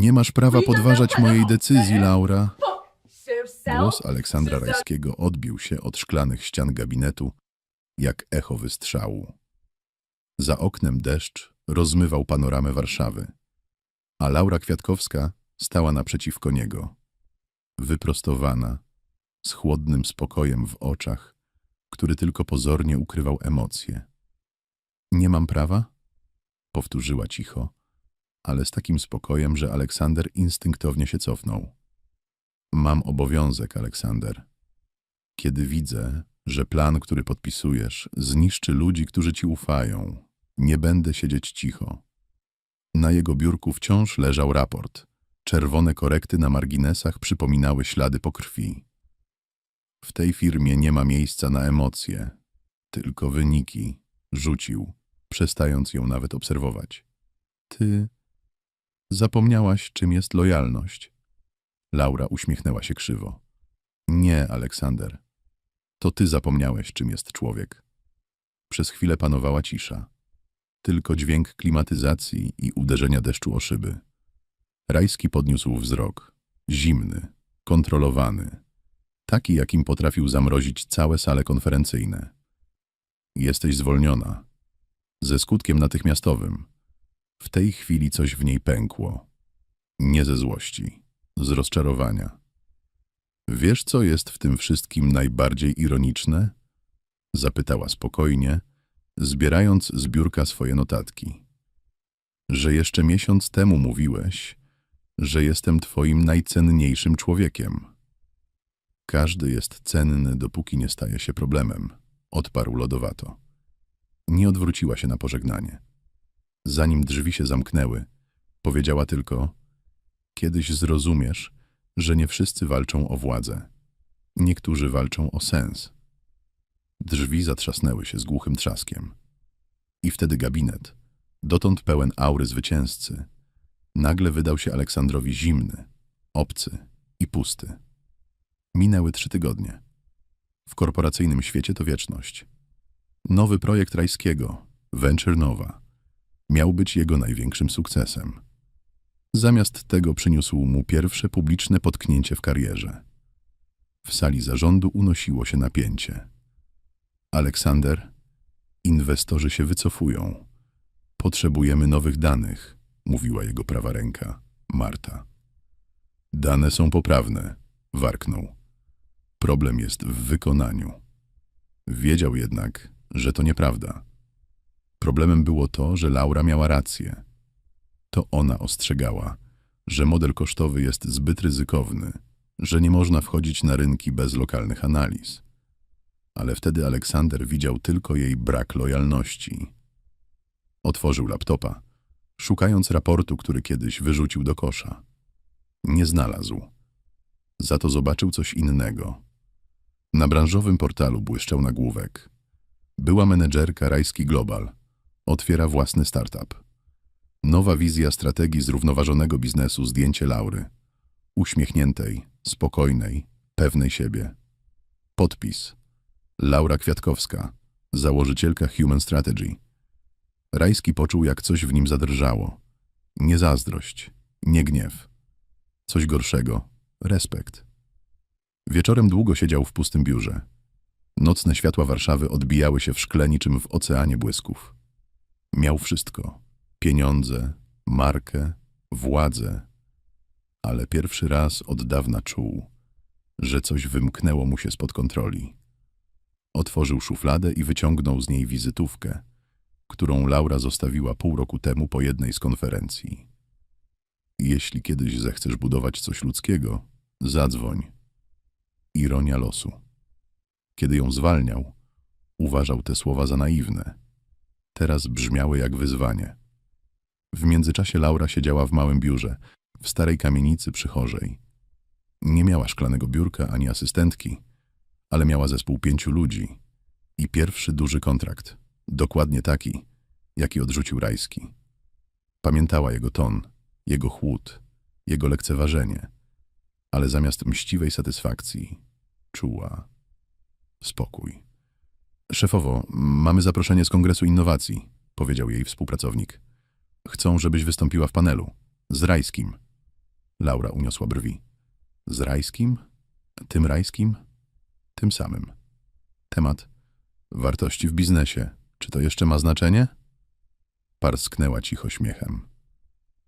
Nie masz prawa podważać mojej decyzji, Laura. Głos Głos Aleksandra Rajskiego odbił się od szklanych ścian gabinetu, jak echo wystrzału. Za oknem deszcz rozmywał panoramę Warszawy, a Laura Kwiatkowska stała naprzeciwko niego. Wyprostowana, z chłodnym spokojem w oczach, który tylko pozornie ukrywał emocje. Nie mam prawa? Powtórzyła cicho, ale z takim spokojem, że Aleksander instynktownie się cofnął. Mam obowiązek, Aleksander. Kiedy widzę, że plan, który podpisujesz, zniszczy ludzi, którzy ci ufają, nie będę siedzieć cicho. Na jego biurku wciąż leżał raport. Czerwone korekty na marginesach przypominały ślady po krwi. W tej firmie nie ma miejsca na emocje, tylko wyniki, rzucił, przestając ją nawet obserwować. Ty zapomniałaś, czym jest lojalność. Laura uśmiechnęła się krzywo. Nie, Aleksander. To ty zapomniałeś, czym jest człowiek. Przez chwilę panowała cisza. Tylko dźwięk klimatyzacji i uderzenia deszczu o szyby. Rajski podniósł wzrok. Zimny, kontrolowany. Taki, jakim potrafił zamrozić całe sale konferencyjne. Jesteś zwolniona. Ze skutkiem natychmiastowym. W tej chwili coś w niej pękło. Nie ze złości z rozczarowania. Wiesz, co jest w tym wszystkim najbardziej ironiczne? Zapytała spokojnie, zbierając z biurka swoje notatki. Że jeszcze miesiąc temu mówiłeś, że jestem twoim najcenniejszym człowiekiem. Każdy jest cenny, dopóki nie staje się problemem, odparł lodowato. Nie odwróciła się na pożegnanie. Zanim drzwi się zamknęły, powiedziała tylko – Kiedyś zrozumiesz, że nie wszyscy walczą o władzę. Niektórzy walczą o sens. Drzwi zatrzasnęły się z głuchym trzaskiem. I wtedy gabinet, dotąd pełen aury zwycięzcy, nagle wydał się Aleksandrowi zimny, obcy i pusty. Minęły trzy tygodnie. W korporacyjnym świecie to wieczność. Nowy projekt Rajskiego, Venture Nova, miał być jego największym sukcesem. Zamiast tego przyniósł mu pierwsze publiczne potknięcie w karierze. W sali zarządu unosiło się napięcie. Aleksander, inwestorzy się wycofują. Potrzebujemy nowych danych, mówiła jego prawa ręka, Marta. Dane są poprawne, warknął. Problem jest w wykonaniu. Wiedział jednak, że to nieprawda. Problemem było to, że Laura miała rację. To ona ostrzegała, że model kosztowy jest zbyt ryzykowny, że nie można wchodzić na rynki bez lokalnych analiz. Ale wtedy Aleksander widział tylko jej brak lojalności. Otworzył laptopa, szukając raportu, który kiedyś wyrzucił do kosza. Nie znalazł. Za to zobaczył coś innego. Na branżowym portalu błyszczał nagłówek. Była menedżerka Rajski Global. Otwiera własny startup. Nowa wizja strategii zrównoważonego biznesu zdjęcie Laury. Uśmiechniętej, spokojnej, pewnej siebie. Podpis. Laura Kwiatkowska, założycielka Human Strategy. Rajski poczuł, jak coś w nim zadrżało. Nie zazdrość, nie gniew. Coś gorszego, respekt. Wieczorem długo siedział w pustym biurze. Nocne światła Warszawy odbijały się w szkle niczym w oceanie błysków. Miał wszystko pieniądze, markę, władzę, ale pierwszy raz od dawna czuł, że coś wymknęło mu się spod kontroli. Otworzył szufladę i wyciągnął z niej wizytówkę, którą Laura zostawiła pół roku temu po jednej z konferencji. Jeśli kiedyś zechcesz budować coś ludzkiego, zadzwoń. Ironia losu. Kiedy ją zwalniał, uważał te słowa za naiwne. Teraz brzmiały jak wyzwanie. W międzyczasie Laura siedziała w małym biurze, w starej kamienicy przychorzej. Nie miała szklanego biurka ani asystentki, ale miała zespół pięciu ludzi i pierwszy duży kontrakt, dokładnie taki, jaki odrzucił Rajski. Pamiętała jego ton, jego chłód, jego lekceważenie, ale zamiast mściwej satysfakcji czuła spokój. Szefowo, mamy zaproszenie z Kongresu Innowacji, powiedział jej współpracownik. Chcą, żebyś wystąpiła w panelu. Z Rajskim. Laura uniosła brwi. Z rajskim? Tym rajskim? Tym samym. Temat wartości w biznesie. Czy to jeszcze ma znaczenie? Parsknęła cicho śmiechem.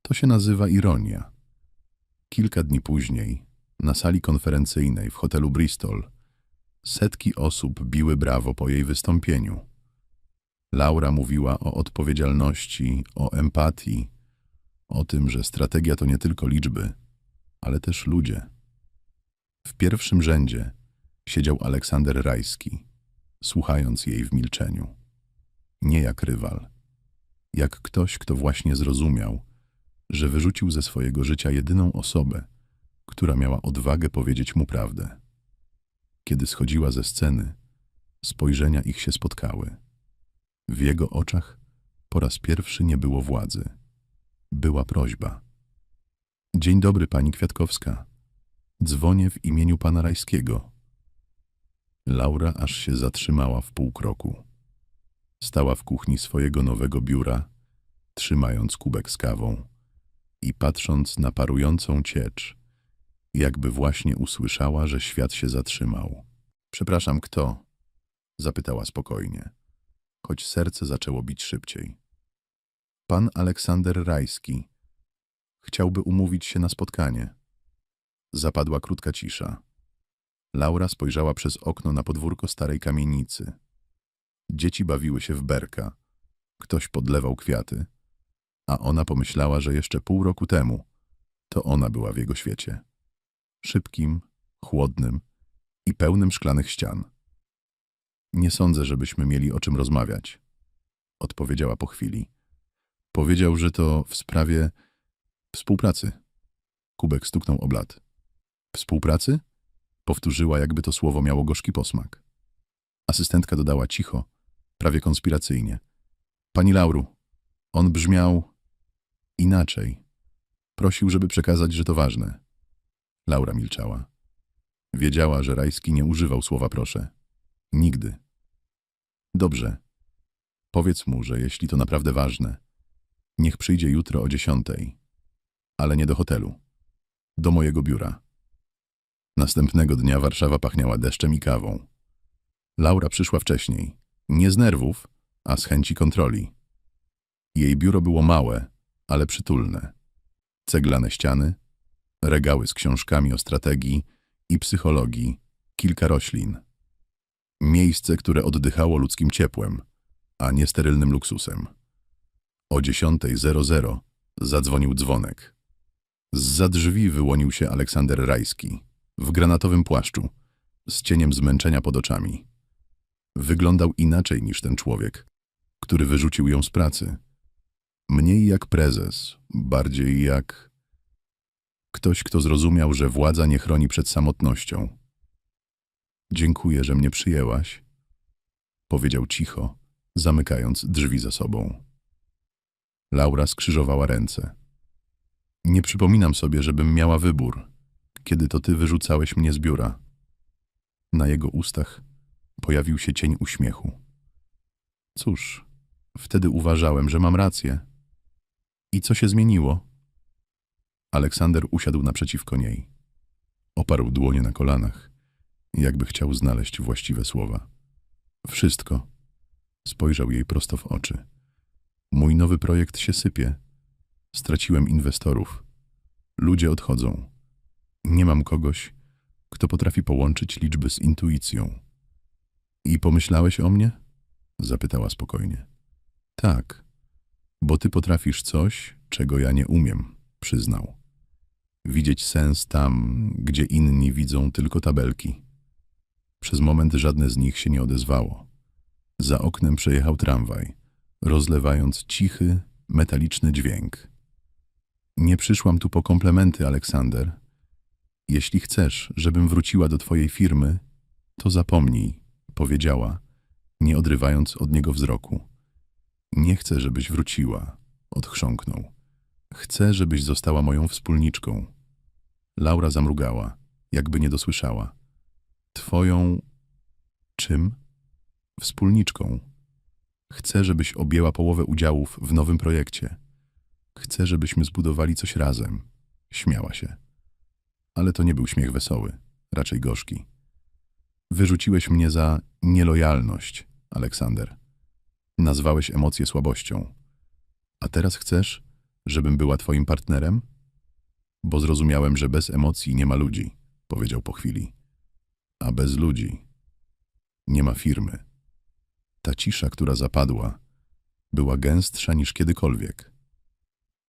To się nazywa ironia. Kilka dni później, na sali konferencyjnej w hotelu Bristol, setki osób biły brawo po jej wystąpieniu. Laura mówiła o odpowiedzialności, o empatii, o tym, że strategia to nie tylko liczby, ale też ludzie. W pierwszym rzędzie siedział Aleksander Rajski, słuchając jej w milczeniu. Nie jak rywal, jak ktoś, kto właśnie zrozumiał, że wyrzucił ze swojego życia jedyną osobę, która miała odwagę powiedzieć mu prawdę. Kiedy schodziła ze sceny, spojrzenia ich się spotkały. W jego oczach po raz pierwszy nie było władzy. Była prośba. Dzień dobry, pani Kwiatkowska. Dzwonię w imieniu pana Rajskiego. Laura aż się zatrzymała w pół kroku. Stała w kuchni swojego nowego biura, trzymając kubek z kawą i patrząc na parującą ciecz, jakby właśnie usłyszała, że świat się zatrzymał. Przepraszam, kto? Zapytała spokojnie, choć serce zaczęło bić szybciej. Pan Aleksander Rajski chciałby umówić się na spotkanie. Zapadła krótka cisza. Laura spojrzała przez okno na podwórko starej kamienicy. Dzieci bawiły się w berka. Ktoś podlewał kwiaty, a ona pomyślała, że jeszcze pół roku temu to ona była w jego świecie. Szybkim, chłodnym i pełnym szklanych ścian. Nie sądzę, żebyśmy mieli o czym rozmawiać, odpowiedziała po chwili. Powiedział, że to w sprawie współpracy. Kubek stuknął o blat. Współpracy? Powtórzyła, jakby to słowo miało gorzki posmak. Asystentka dodała cicho, prawie konspiracyjnie. Pani Lauru, on brzmiał inaczej. Prosił, żeby przekazać, że to ważne. Laura milczała. Wiedziała, że Rajski nie używał słowa proszę. Nigdy. Dobrze. Powiedz mu, że jeśli to naprawdę ważne, niech przyjdzie jutro o dziesiątej. Ale nie do hotelu. Do mojego biura. Następnego dnia Warszawa pachniała deszczem i kawą. Laura przyszła wcześniej. Nie z nerwów, a z chęci kontroli. Jej biuro było małe, ale przytulne. Ceglane ściany, regały z książkami o strategii i psychologii, kilka roślin. Miejsce, które oddychało ludzkim ciepłem, a nie sterylnym luksusem. O 10.00 zadzwonił dzwonek. Z drzwi wyłonił się Aleksander Rajski, w granatowym płaszczu, z cieniem zmęczenia pod oczami. Wyglądał inaczej niż ten człowiek, który wyrzucił ją z pracy. Mniej jak prezes, bardziej jak ktoś, kto zrozumiał, że władza nie chroni przed samotnością. Dziękuję, że mnie przyjęłaś, powiedział cicho, zamykając drzwi za sobą. Laura skrzyżowała ręce. Nie przypominam sobie, żebym miała wybór, kiedy to ty wyrzucałeś mnie z biura. Na jego ustach pojawił się cień uśmiechu. Cóż, wtedy uważałem, że mam rację. I co się zmieniło? Aleksander usiadł naprzeciwko niej. Oparł dłonie na kolanach, jakby chciał znaleźć właściwe słowa. Wszystko. Spojrzał jej prosto w oczy. Mój nowy projekt się sypie. Straciłem inwestorów. Ludzie odchodzą. Nie mam kogoś, kto potrafi połączyć liczby z intuicją. I pomyślałeś o mnie? Zapytała spokojnie. Tak, bo ty potrafisz coś, czego ja nie umiem, przyznał. Widzieć sens tam, gdzie inni widzą tylko tabelki. Przez moment żadne z nich się nie odezwało. Za oknem przejechał tramwaj, rozlewając cichy, metaliczny dźwięk. Nie przyszłam tu po komplementy, Aleksander. Jeśli chcesz, żebym wróciła do twojej firmy, to zapomnij, powiedziała, nie odrywając od niego wzroku. Nie chcę, żebyś wróciła, odchrząknął. Chcę, żebyś została moją wspólniczką. Laura zamrugała, jakby nie dosłyszała. Twoją... czym? Wspólniczką. Chcę, żebyś objęła połowę udziałów w nowym projekcie. Chcę, żebyśmy zbudowali coś razem. Śmiała się. Ale to nie był śmiech wesoły, raczej gorzki. Wyrzuciłeś mnie za nielojalność, Aleksander. Nazwałeś emocje słabością. A teraz chcesz, żebym była twoim partnerem? Bo zrozumiałem, że bez emocji nie ma ludzi, powiedział po chwili. A bez ludzi nie ma firmy. Ta cisza, która zapadła, była gęstsza niż kiedykolwiek.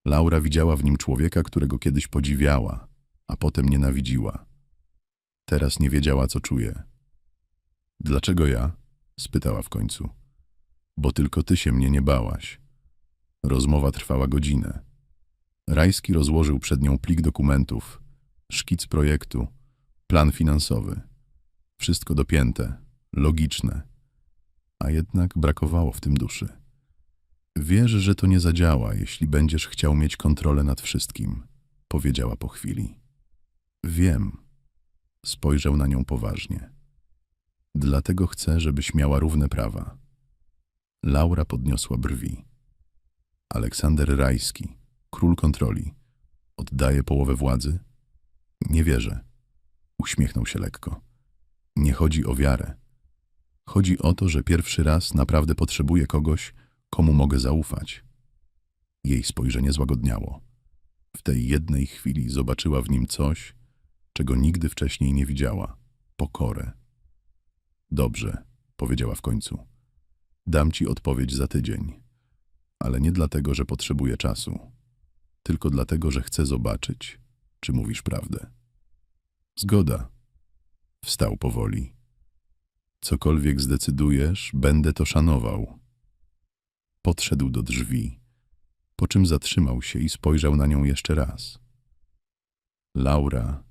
Laura widziała w nim człowieka, którego kiedyś podziwiała, a potem nienawidziła. Teraz nie wiedziała, co czuje. Dlaczego ja? spytała w końcu. Bo tylko ty się mnie nie bałaś. Rozmowa trwała godzinę. Rajski rozłożył przed nią plik dokumentów, szkic projektu, plan finansowy. Wszystko dopięte, logiczne, a jednak brakowało w tym duszy. Wiesz, że to nie zadziała, jeśli będziesz chciał mieć kontrolę nad wszystkim, powiedziała po chwili. Wiem. Spojrzał na nią poważnie. Dlatego chcę, żebyś miała równe prawa. Laura podniosła brwi. Aleksander Rajski, król kontroli, oddaje połowę władzy? Nie wierzę. Uśmiechnął się lekko. Nie chodzi o wiarę. Chodzi o to, że pierwszy raz naprawdę potrzebuję kogoś, komu mogę zaufać. Jej spojrzenie złagodniało. W tej jednej chwili zobaczyła w nim coś, czego nigdy wcześniej nie widziała pokorę. Dobrze, powiedziała w końcu. Dam ci odpowiedź za tydzień, ale nie dlatego, że potrzebuję czasu, tylko dlatego, że chcę zobaczyć, czy mówisz prawdę. Zgoda. Wstał powoli. Cokolwiek zdecydujesz, będę to szanował. Podszedł do drzwi, po czym zatrzymał się i spojrzał na nią jeszcze raz. Laura,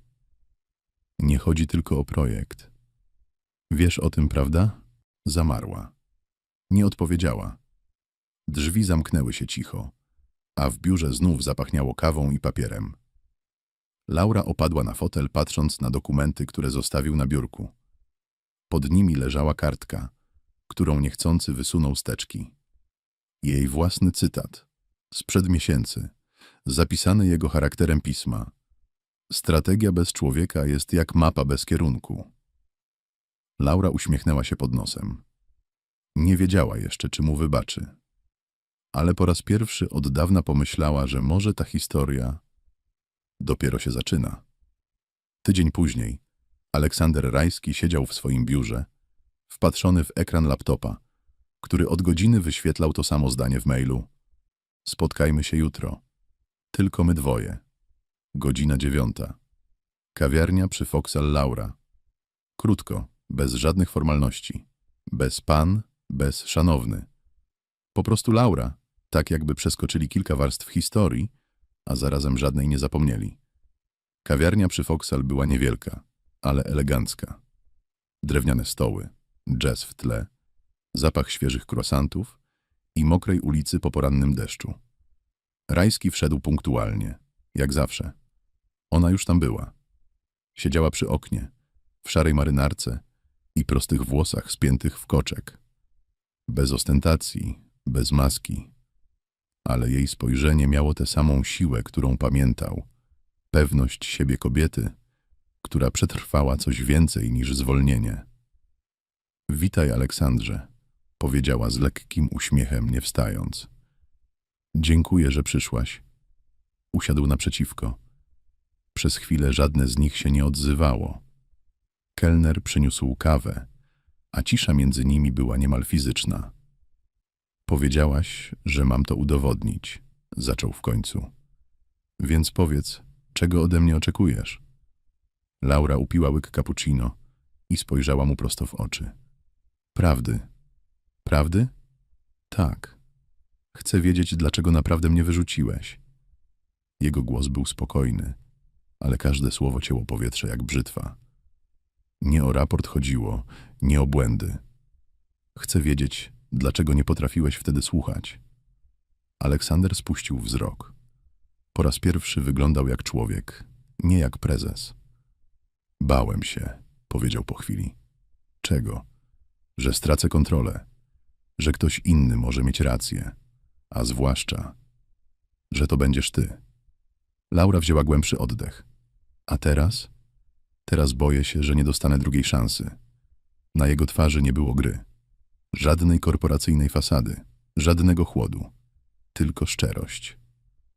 nie chodzi tylko o projekt. Wiesz o tym, prawda? Zamarła. Nie odpowiedziała. Drzwi zamknęły się cicho, a w biurze znów zapachniało kawą i papierem. Laura opadła na fotel, patrząc na dokumenty, które zostawił na biurku. Pod nimi leżała kartka, którą niechcący wysunął z teczki. Jej własny cytat, sprzed miesięcy, zapisany jego charakterem pisma. Strategia bez człowieka jest jak mapa bez kierunku. Laura uśmiechnęła się pod nosem. Nie wiedziała jeszcze, czy mu wybaczy. Ale po raz pierwszy od dawna pomyślała, że może ta historia dopiero się zaczyna. Tydzień później Aleksander Rajski siedział w swoim biurze, wpatrzony w ekran laptopa, który od godziny wyświetlał to samo zdanie w mailu. Spotkajmy się jutro. Tylko my dwoje. Godzina dziewiąta. Kawiarnia przy Foxal Laura. Krótko, bez żadnych formalności. Bez pan, bez szanowny. Po prostu Laura, tak jakby przeskoczyli kilka warstw historii, a zarazem żadnej nie zapomnieli. Kawiarnia przy Foxal była niewielka, ale elegancka. Drewniane stoły, jazz w tle, zapach świeżych croissantów i mokrej ulicy po porannym deszczu. Rajski wszedł punktualnie, jak zawsze. Ona już tam była. Siedziała przy oknie, w szarej marynarce i prostych włosach spiętych w koczek. Bez ostentacji, bez maski. Ale jej spojrzenie miało tę samą siłę, którą pamiętał. Pewność siebie kobiety, która przetrwała coś więcej niż zwolnienie. Witaj, Aleksandrze, powiedziała z lekkim uśmiechem, nie wstając. Dziękuję, że przyszłaś. Usiadł naprzeciwko. Przez chwilę żadne z nich się nie odzywało. Kelner przyniósł kawę, a cisza między nimi była niemal fizyczna. Powiedziałaś, że mam to udowodnić, zaczął w końcu. Więc powiedz, czego ode mnie oczekujesz? Laura upiła łyk cappuccino i spojrzała mu prosto w oczy. Prawdy. Prawdy? Tak. Chcę wiedzieć, dlaczego naprawdę mnie wyrzuciłeś. Jego głos był spokojny, ale każde słowo cięło powietrze jak brzytwa. Nie o raport chodziło, nie o błędy. Chcę wiedzieć, dlaczego nie potrafiłeś wtedy słuchać. Aleksander spuścił wzrok. Po raz pierwszy wyglądał jak człowiek, nie jak prezes. Bałem się, powiedział po chwili. Czego? Że stracę kontrolę, że ktoś inny może mieć rację, a zwłaszcza, że to będziesz ty. Laura wzięła głębszy oddech. A teraz? Teraz boję się, że nie dostanę drugiej szansy. Na jego twarzy nie było gry. Żadnej korporacyjnej fasady, żadnego chłodu. Tylko szczerość.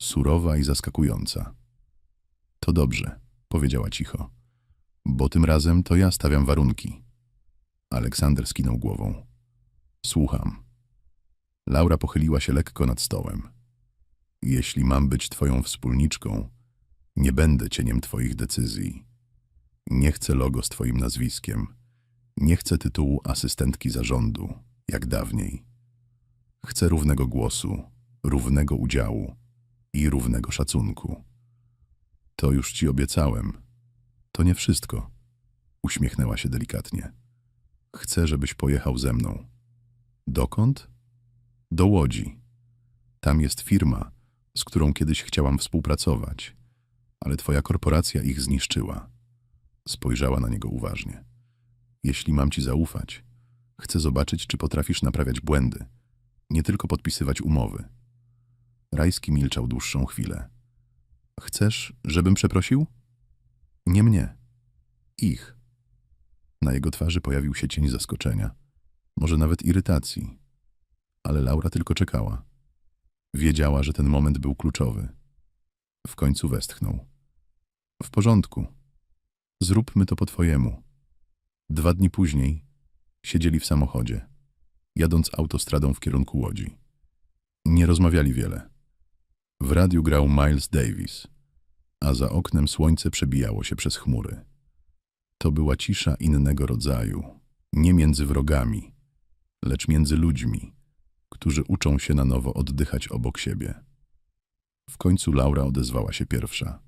Surowa i zaskakująca. To dobrze, powiedziała cicho. Bo tym razem to ja stawiam warunki. Aleksander skinął głową. Słucham. Laura pochyliła się lekko nad stołem. Jeśli mam być twoją wspólniczką, nie będę cieniem twoich decyzji. Nie chcę logo z twoim nazwiskiem. Nie chcę tytułu asystentki zarządu, jak dawniej. Chcę równego głosu, równego udziału i równego szacunku. To już ci obiecałem. To nie wszystko. Uśmiechnęła się delikatnie. Chcę, żebyś pojechał ze mną. Dokąd? Do Łodzi. Tam jest firma, z którą kiedyś chciałam współpracować, ale twoja korporacja ich zniszczyła. Spojrzała na niego uważnie. Jeśli mam ci zaufać, chcę zobaczyć, czy potrafisz naprawiać błędy, nie tylko podpisywać umowy. Rajski milczał dłuższą chwilę. Chcesz, żebym przeprosił? Nie mnie. Ich. Na jego twarzy pojawił się cień zaskoczenia, może nawet irytacji. Ale Laura tylko czekała. Wiedziała, że ten moment był kluczowy. W końcu westchnął. W porządku. Zróbmy to po twojemu. Dwa dni później siedzieli w samochodzie, jadąc autostradą w kierunku Łodzi. Nie rozmawiali wiele. W radiu grał Miles Davis, a za oknem słońce przebijało się przez chmury. To była cisza innego rodzaju, nie między wrogami, lecz między ludźmi, którzy uczą się na nowo oddychać obok siebie. W końcu Laura odezwała się pierwsza.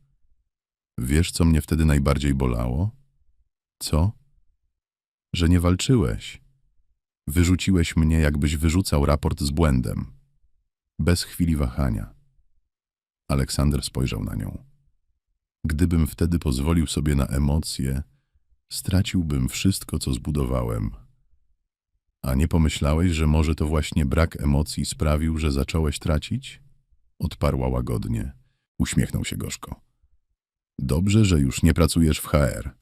Wiesz, co mnie wtedy najbardziej bolało? Co? Że nie walczyłeś. Wyrzuciłeś mnie, jakbyś wyrzucał raport z błędem. Bez chwili wahania. Aleksander spojrzał na nią. Gdybym wtedy pozwolił sobie na emocje, straciłbym wszystko, co zbudowałem. A nie pomyślałeś, że może to właśnie brak emocji sprawił, że zacząłeś tracić? Odparła łagodnie. Uśmiechnął się gorzko. Dobrze, że już nie pracujesz w HR.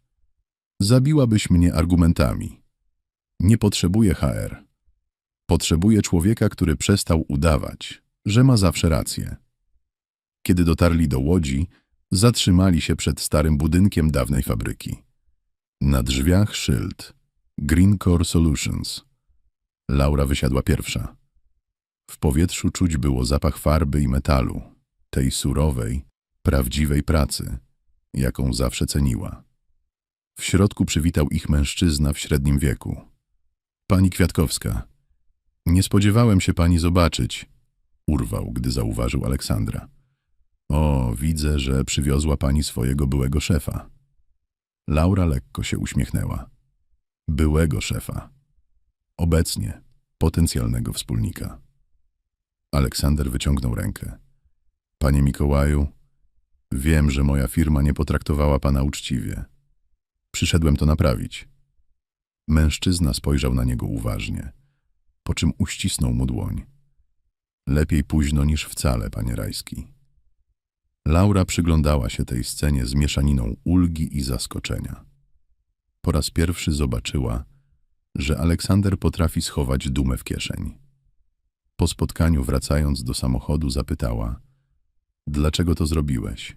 Zabiłabyś mnie argumentami. Nie potrzebuję HR. Potrzebuję człowieka, który przestał udawać, że ma zawsze rację. Kiedy dotarli do Łodzi, zatrzymali się przed starym budynkiem dawnej fabryki. Na drzwiach szyld Green Core Solutions. Laura wysiadła pierwsza. W powietrzu czuć było zapach farby i metalu, tej surowej, prawdziwej pracy, jaką zawsze ceniła. W środku przywitał ich mężczyzna w średnim wieku. Pani Kwiatkowska. Nie spodziewałem się pani zobaczyć, urwał, gdy zauważył Aleksandra. O, widzę, że przywiozła pani swojego byłego szefa. Laura lekko się uśmiechnęła. Byłego szefa. Obecnie potencjalnego wspólnika. Aleksander wyciągnął rękę. Panie Mikołaju, wiem, że moja firma nie potraktowała pana uczciwie. Przyszedłem to naprawić. Mężczyzna spojrzał na niego uważnie, po czym uścisnął mu dłoń. Lepiej późno niż wcale, panie Rajski. Laura przyglądała się tej scenie z mieszaniną ulgi i zaskoczenia. Po raz pierwszy zobaczyła, że Aleksander potrafi schować dumę w kieszeń. Po spotkaniu, wracając do samochodu, zapytała: Dlaczego to zrobiłeś?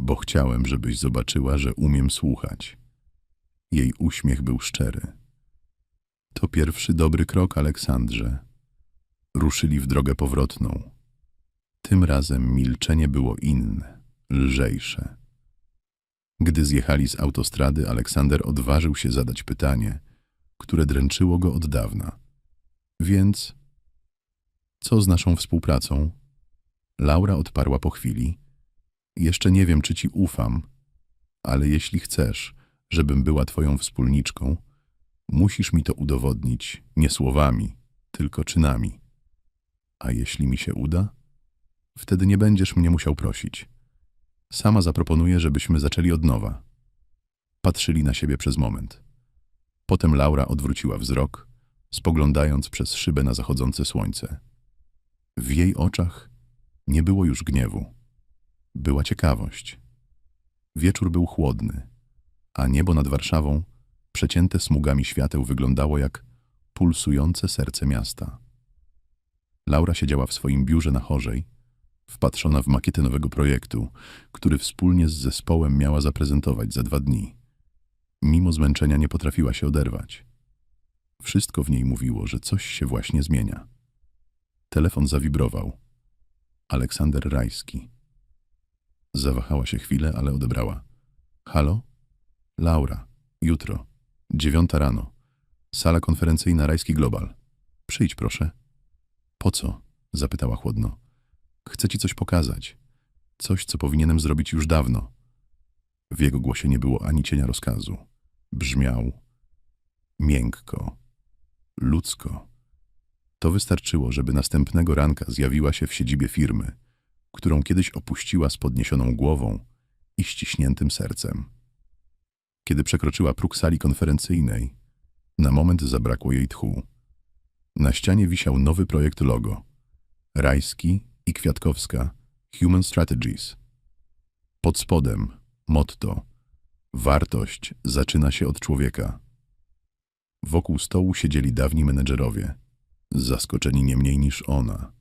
Bo chciałem, żebyś zobaczyła, że umiem słuchać. Jej uśmiech był szczery. To pierwszy dobry krok, Aleksandrze. Ruszyli w drogę powrotną. Tym razem milczenie było inne, lżejsze. Gdy zjechali z autostrady, Aleksander odważył się zadać pytanie, które dręczyło go od dawna. Więc co z naszą współpracą? Laura odparła po chwili. Jeszcze nie wiem, czy ci ufam, ale jeśli chcesz, żebym była twoją wspólniczką, musisz mi to udowodnić nie słowami, tylko czynami. A jeśli mi się uda, wtedy nie będziesz mnie musiał prosić. Sama zaproponuję, żebyśmy zaczęli od nowa. Patrzyli na siebie przez moment. Potem Laura odwróciła wzrok, spoglądając przez szybę na zachodzące słońce. W jej oczach nie było już gniewu. Była ciekawość. Wieczór był chłodny, a niebo nad Warszawą, przecięte smugami świateł, wyglądało jak pulsujące serce miasta. Laura siedziała w swoim biurze na chorzej, wpatrzona w makietę nowego projektu, który wspólnie z zespołem miała zaprezentować za dwa dni. Mimo zmęczenia nie potrafiła się oderwać. Wszystko w niej mówiło, że coś się właśnie zmienia. Telefon zawibrował. Aleksander Rajski. Zawahała się chwilę, ale odebrała. Halo? Laura. Jutro. Dziewiąta rano. Sala konferencyjna Rajski Global. Przyjdź, proszę. Po co? Zapytała chłodno. Chcę ci coś pokazać. Coś, co powinienem zrobić już dawno. W jego głosie nie było ani cienia rozkazu. Brzmiał miękko, ludzko. To wystarczyło, żeby następnego ranka zjawiła się w siedzibie firmy, którą kiedyś opuściła z podniesioną głową i ściśniętym sercem. Kiedy przekroczyła próg sali konferencyjnej, na moment zabrakło jej tchu. Na ścianie wisiał nowy projekt logo. Rajski i Kwiatkowska Human Strategies. Pod spodem motto Wartość zaczyna się od człowieka. Wokół stołu siedzieli dawni menedżerowie, zaskoczeni nie mniej niż ona.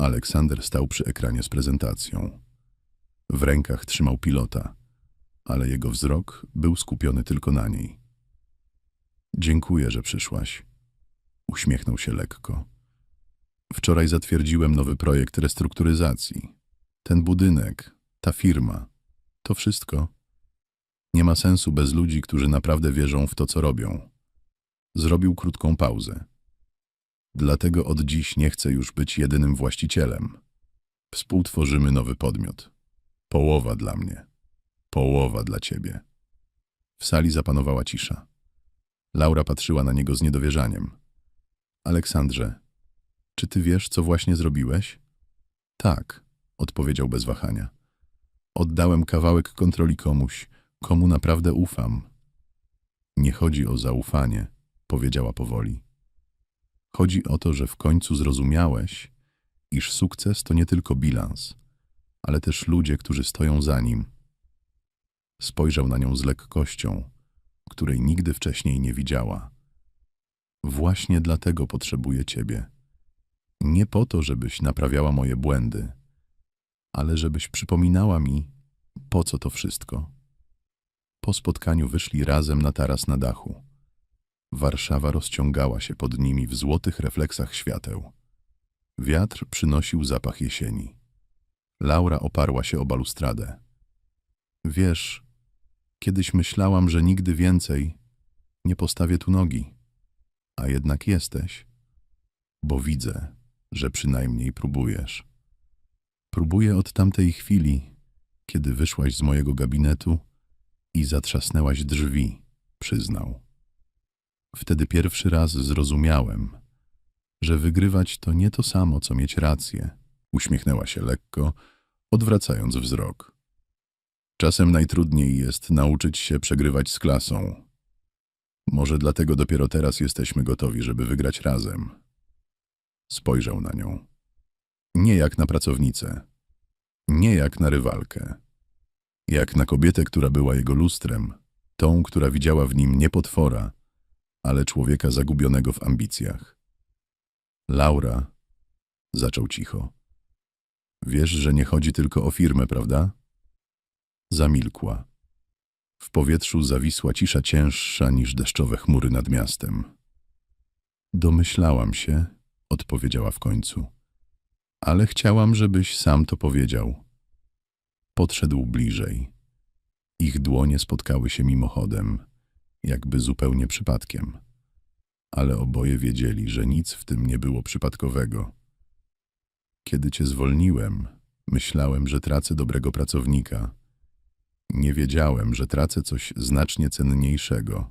Aleksander stał przy ekranie z prezentacją. W rękach trzymał pilota, ale jego wzrok był skupiony tylko na niej. Dziękuję, że przyszłaś. Uśmiechnął się lekko. Wczoraj zatwierdziłem nowy projekt restrukturyzacji. Ten budynek, ta firma, to wszystko nie ma sensu bez ludzi, którzy naprawdę wierzą w to, co robią. Zrobił krótką pauzę. Dlatego od dziś nie chcę już być jedynym właścicielem. Współtworzymy nowy podmiot. Połowa dla mnie. Połowa dla ciebie. W sali zapanowała cisza. Laura patrzyła na niego z niedowierzaniem. Aleksandrze, czy ty wiesz, co właśnie zrobiłeś? Tak, odpowiedział bez wahania. Oddałem kawałek kontroli komuś, komu naprawdę ufam. Nie chodzi o zaufanie, powiedziała powoli. Chodzi o to, że w końcu zrozumiałeś, iż sukces to nie tylko bilans, ale też ludzie, którzy stoją za nim. Spojrzał na nią z lekkością, której nigdy wcześniej nie widziała. Właśnie dlatego potrzebuję ciebie. Nie po to, żebyś naprawiała moje błędy, ale żebyś przypominała mi, po co to wszystko. Po spotkaniu wyszli razem na taras na dachu. Warszawa rozciągała się pod nimi w złotych refleksach świateł. Wiatr przynosił zapach jesieni. Laura oparła się o balustradę. Wiesz, kiedyś myślałam, że nigdy więcej nie postawię tu nogi, a jednak jesteś, bo widzę, że przynajmniej próbujesz. Próbuję od tamtej chwili, kiedy wyszłaś z mojego gabinetu i zatrzasnęłaś drzwi, przyznał. Wtedy pierwszy raz zrozumiałem, że wygrywać to nie to samo, co mieć rację. Uśmiechnęła się lekko, odwracając wzrok. Czasem najtrudniej jest nauczyć się przegrywać z klasą. Może dlatego dopiero teraz jesteśmy gotowi, żeby wygrać razem. Spojrzał na nią. Nie jak na pracownicę. Nie jak na rywalkę. Jak na kobietę, która była jego lustrem, tą, która widziała w nim nie potwora, ale człowieka zagubionego w ambicjach. Laura, zaczął cicho. Wiesz, że nie chodzi tylko o firmę, prawda? Zamilkła. W powietrzu zawisła cisza cięższa niż deszczowe chmury nad miastem. Domyślałam się, odpowiedziała w końcu. Ale chciałam, żebyś sam to powiedział. Podszedł bliżej. Ich dłonie spotkały się mimochodem jakby zupełnie przypadkiem. Ale oboje wiedzieli, że nic w tym nie było przypadkowego. Kiedy cię zwolniłem, myślałem, że tracę dobrego pracownika. Nie wiedziałem, że tracę coś znacznie cenniejszego.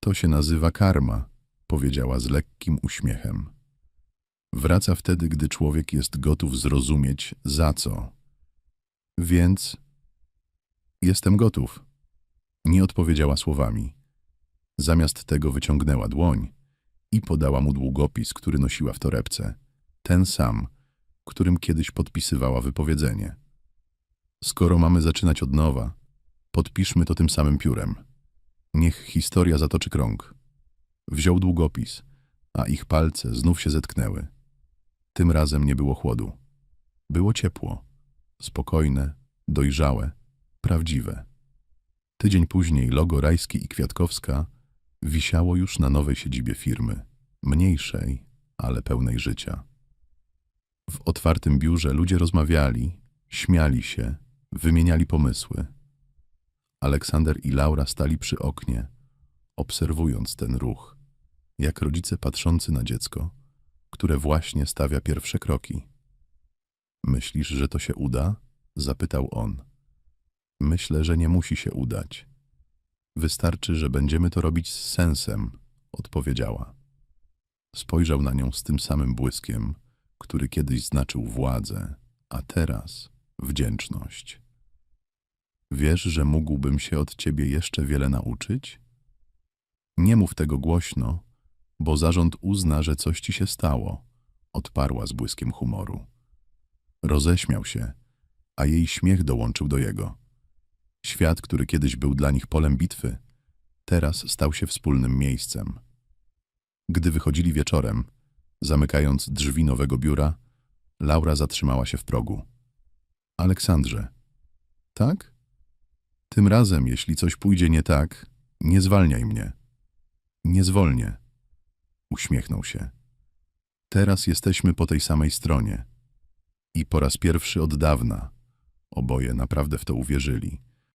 To się nazywa karma, powiedziała z lekkim uśmiechem. Wraca wtedy, gdy człowiek jest gotów zrozumieć za co. Więc jestem gotów. Nie odpowiedziała słowami. Zamiast tego wyciągnęła dłoń i podała mu długopis, który nosiła w torebce. Ten sam, którym kiedyś podpisywała wypowiedzenie. Skoro mamy zaczynać od nowa, podpiszmy to tym samym piórem. Niech historia zatoczy krąg. Wziął długopis, a ich palce znów się zetknęły. Tym razem nie było chłodu. Było ciepło, spokojne, dojrzałe, prawdziwe. Tydzień później logo Rajski i Kwiatkowska wisiało już na nowej siedzibie firmy, mniejszej, ale pełnej życia. W otwartym biurze ludzie rozmawiali, śmiali się, wymieniali pomysły. Aleksander i Laura stali przy oknie, obserwując ten ruch, jak rodzice patrzący na dziecko, które właśnie stawia pierwsze kroki. Myślisz, że to się uda? zapytał on. Myślę, że nie musi się udać. Wystarczy, że będziemy to robić z sensem, odpowiedziała. Spojrzał na nią z tym samym błyskiem, który kiedyś znaczył władzę, a teraz wdzięczność. Wiesz, że mógłbym się od ciebie jeszcze wiele nauczyć? Nie mów tego głośno, bo zarząd uzna, że coś ci się stało, odparła z błyskiem humoru. Roześmiał się, a jej śmiech dołączył do jego. Świat, który kiedyś był dla nich polem bitwy, teraz stał się wspólnym miejscem. Gdy wychodzili wieczorem, zamykając drzwi nowego biura, Laura zatrzymała się w progu. Aleksandrze, tak? Tym razem, jeśli coś pójdzie nie tak, nie zwalniaj mnie. Nie zwolnię. Uśmiechnął się. Teraz jesteśmy po tej samej stronie. I po raz pierwszy od dawna oboje naprawdę w to uwierzyli –